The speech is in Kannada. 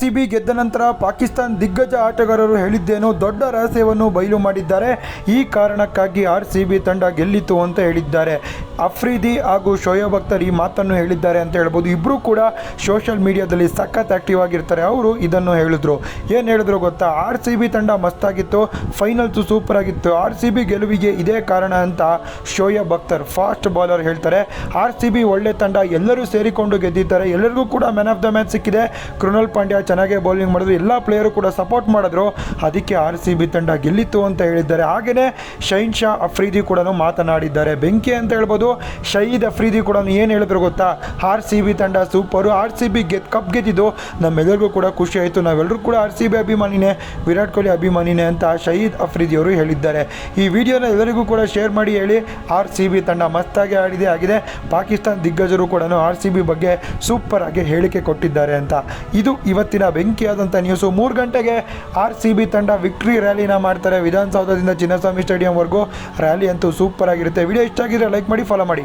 ಸಿ ಬಿ ಗೆದ್ದ ನಂತರ ಪಾಕಿಸ್ತಾನ್ ದಿಗ್ಗಜ ಆಟಗಾರರು ಹೇಳಿದ್ದೇನು ದೊಡ್ಡ ರಹಸ್ಯವನ್ನು ಬಯಲು ಮಾಡಿದ್ದಾರೆ. ಈ ಕಾರಣಕ್ಕಾಗಿ ಆರ್ ಸಿ ಬಿ ತಂಡ ಗೆಲ್ಲಿತು ಅಂತ ಹೇಳಿದ್ದಾರೆ. ಅಫ್ರೀದಿ ಹಾಗೂ ಶೋಯಬ್ ಅಖ್ತರ್ ಈ ಮಾತನ್ನು ಹೇಳಿದ್ದಾರೆ ಅಂತ ಹೇಳ್ಬೋದು. ಇಬ್ಬರೂ ಕೂಡ ಸೋಷಿಯಲ್ ಮೀಡಿಯಾದಲ್ಲಿ ಸಖತ್ ಆಕ್ಟಿವ್ ಆಗಿರ್ತಾರೆ. ಅವರು ಇದನ್ನು ಹೇಳಿದ್ರು. ಏನು ಹೇಳಿದ್ರು ಗೊತ್ತಾ? ಆರ್ ಸಿ ಬಿ ತಂಡ ಮಸ್ತಾಗಿತ್ತು, ಫೈನಲ್ಸು ಸೂಪರ್ ಆಗಿತ್ತು ಆರ್ ಸಿ ಬಿ ಗೆಲುವಿಗೆ ಇದೇ ಕಾರಣ ಅಂತ ಶೋಯಬ್ ಅಖ್ತರ್ ಫಾಸ್ಟ್ ಬಾಲರ್ ಹೇಳ್ತಾರೆ. ಆರ್ ಸಿ ಬಿ ಒಳ್ಳೆ ತಂಡ ಎಲ್ಲರೂ ಸೇರಿಕೊಂಡು ಗೆದ್ದಿದ್ದಾರೆ. ಎಲ್ಲರಿಗೂ ಕೂಡ ಮ್ಯಾನ್ ಆಫ್ ದ ಮ್ಯಾಚ್ ಸಿಕ್ಕಿದೆ. ಕೃಣಾಲ್ ಪಾಂಡ್ಯ ಚೆನ್ನಾಗೇ ಬೌಲಿಂಗ್ ಮಾಡಿದ್ರು. ಎಲ್ಲ ಪ್ಲೇಯರು ಕೂಡ ಸಪೋರ್ಟ್ ಮಾಡಿದ್ರು. ಅದಕ್ಕೆ ಆರ್ ಸಿ ಬಿ ತಂಡ ಗೆಲ್ಲಿತ್ತು ಅಂತ ಹೇಳಿದ್ದಾರೆ. ಹಾಗೆಯೇ ಶೈನ್ ಶಾ ಅಫ್ರೀದಿ ಕೂಡ ಮಾತನಾಡಿದ್ದಾರೆ. ಬೆಂಕಿ ಅಂತ ಹೇಳ್ಬೋದು. ಶಹೀದ್ ಅಫ್ರೀದಿ ಕೂಡ ಏನು ಹೇಳಿದ್ರು ಗೊತ್ತಾ? ಆರ್ ಸಿ ಬಿ ತಂಡ ಸೂಪರು ಆರ್ ಸಿ ಬಿ ಗೆದ್ ಕಪ್ ಗೆದ್ದಿದ್ದು ನಮ್ಮೆಲ್ಲರಿಗೂ ಕೂಡ ಖುಷಿ ಆಯಿತು. ನಾವೆಲ್ಲರೂ ಕೂಡ ಆರ್ ಸಿ ಬಿ ಅಭಿಮಾನಿನೇ, ವಿರಾಟ್ ಕೊಹ್ಲಿ ಅಭಿಮಾನಿನೇ ಅಂತ ಶಹೀದ್ ಅಫ್ರೀದಿ ಅವರು ಹೇಳಿದ್ದಾರೆ. ಈ ವಿಡಿಯೋನ ಎಲ್ಲರಿಗೂ ಕೂಡ ಶೇರ್ ಮಾಡಿ ಹೇಳಿ. ಆರ್ ಸಿ ಬಿ ತಂಡ ಮಸ್ತಾಗಿ ಆಡಿದೆ, ಆಗಿದೆ. ಪಾಕಿಸ್ತಾನ್ ದಿಗ್ಗಜರು ಕೂಡ ಆರ್ ಸಿ ಬಿ ಬಗ್ಗೆ ಸೂಪರ್ ಆಗಿ ಹೇಳಿಕೆ ಕೊಟ್ಟಿದ್ದಾರೆ ಅಂತ. ಇದು ಇವತ್ತಿನ ಬೆಂಕಿಯಾದಂಥ ನ್ಯೂಸು ಮೂರು ಗಂಟೆಗೆ ಆರ್ ಸಿ ಬಿ ತಂಡ ವಿಕ್ಟ್ರಿ ರ್ಯಾಲಿನ ಮಾಡ್ತಾರೆ ವಿಧಾನಸೌಧದಿಂದ ಚಿನ್ನಸ್ವಾಮಿ ಸ್ಟೇಡಿಯಂವರೆಗೂ ರ್ಯಾಲಿ ಅಂತೂ ಸೂಪರ್ ಆಗಿರುತ್ತೆ. ವಿಡಿಯೋ ಇಷ್ಟ ಆಗಿದ್ರೆ ಲೈಕ್ ಮಾಡಿ ಫಾಲೋ ಮಾಡಿ.